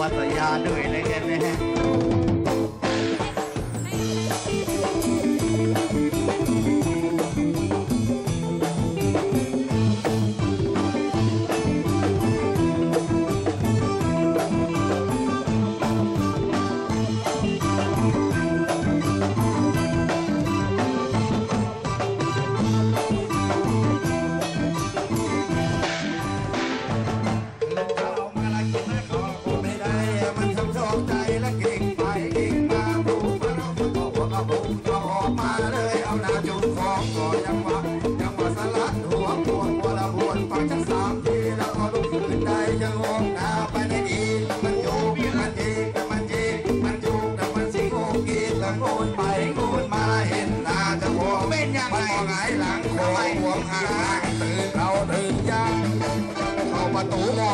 what are you doing again?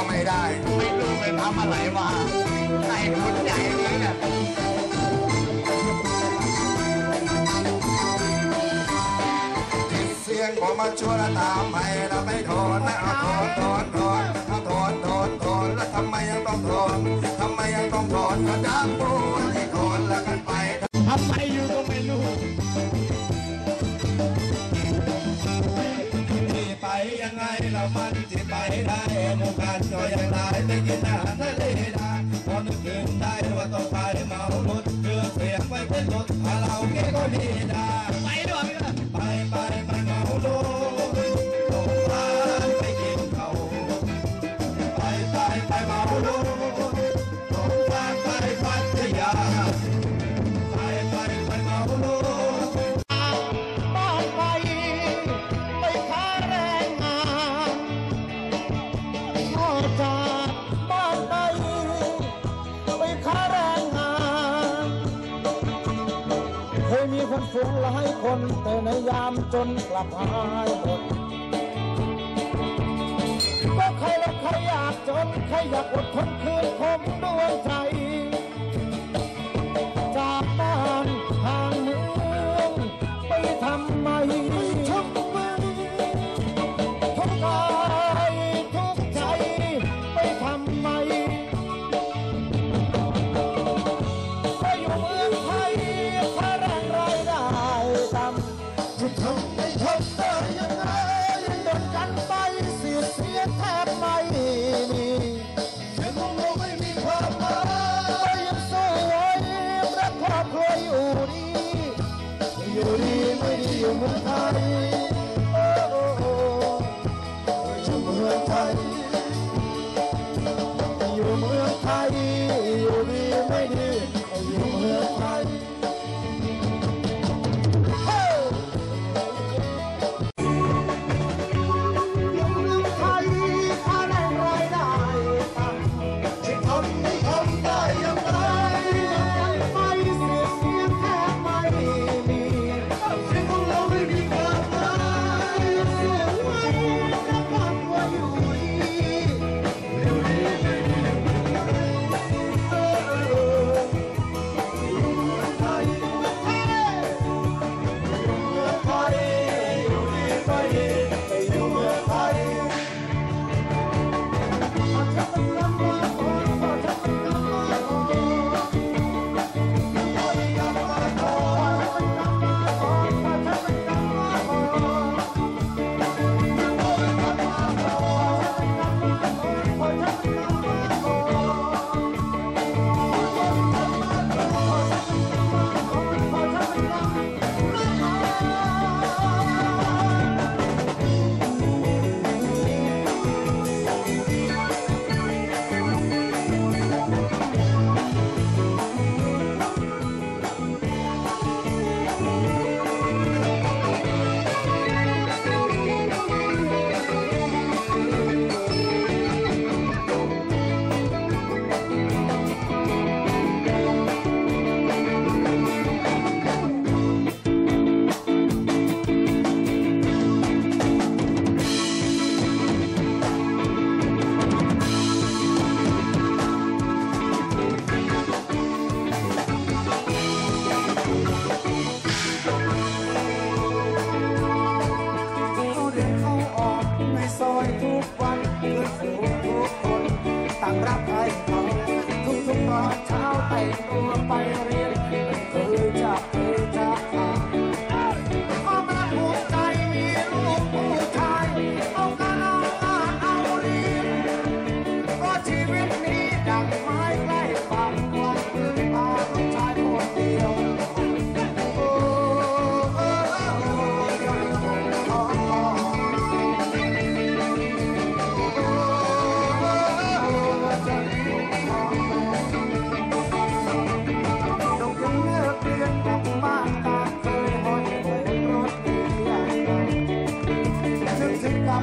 ไม่ได้ ไม่รู้ไปทำอะไรมาใส่คนใหญ่นี้เนี่ยติดเสียงผมมาชวนตามไปเราไม่ทนนะเอาทนทนทนเอทนทนทนแล้วทำไมยังต้องทนทำไมยังต้องทนกระดับปู ยังไงเรามันจะไปได้หมู่กันก็ยังได้ไปกินอาหารทะเลได้พอนึกถึงได้ว่าต้องไปเมารถเครื่องเสียงไปขึ้นรถถ้าเราเก๋ก็มีได้ จนกลับหายหมดก็ใครรักใครอยากจน ใครอยากอดทนคืนผมดวงใจ योरी मेरी उम्र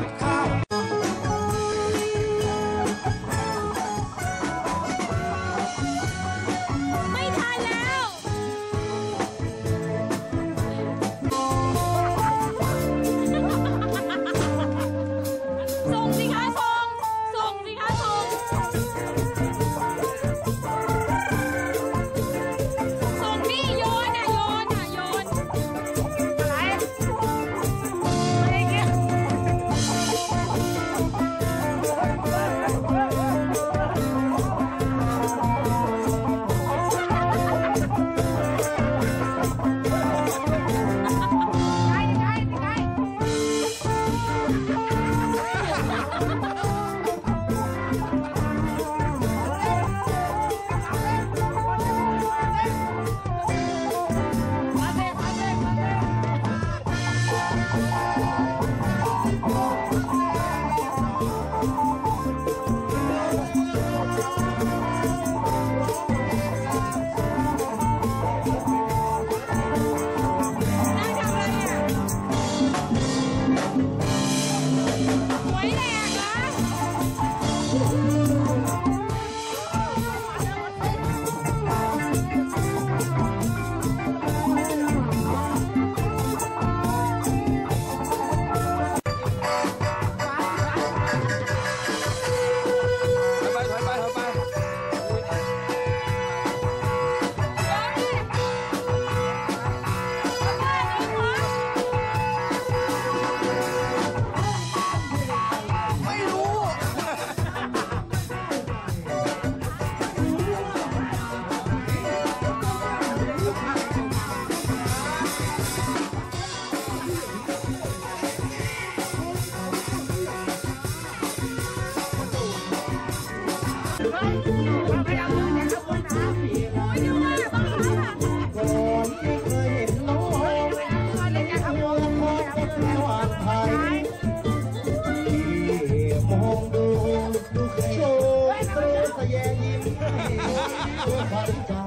ำ Vou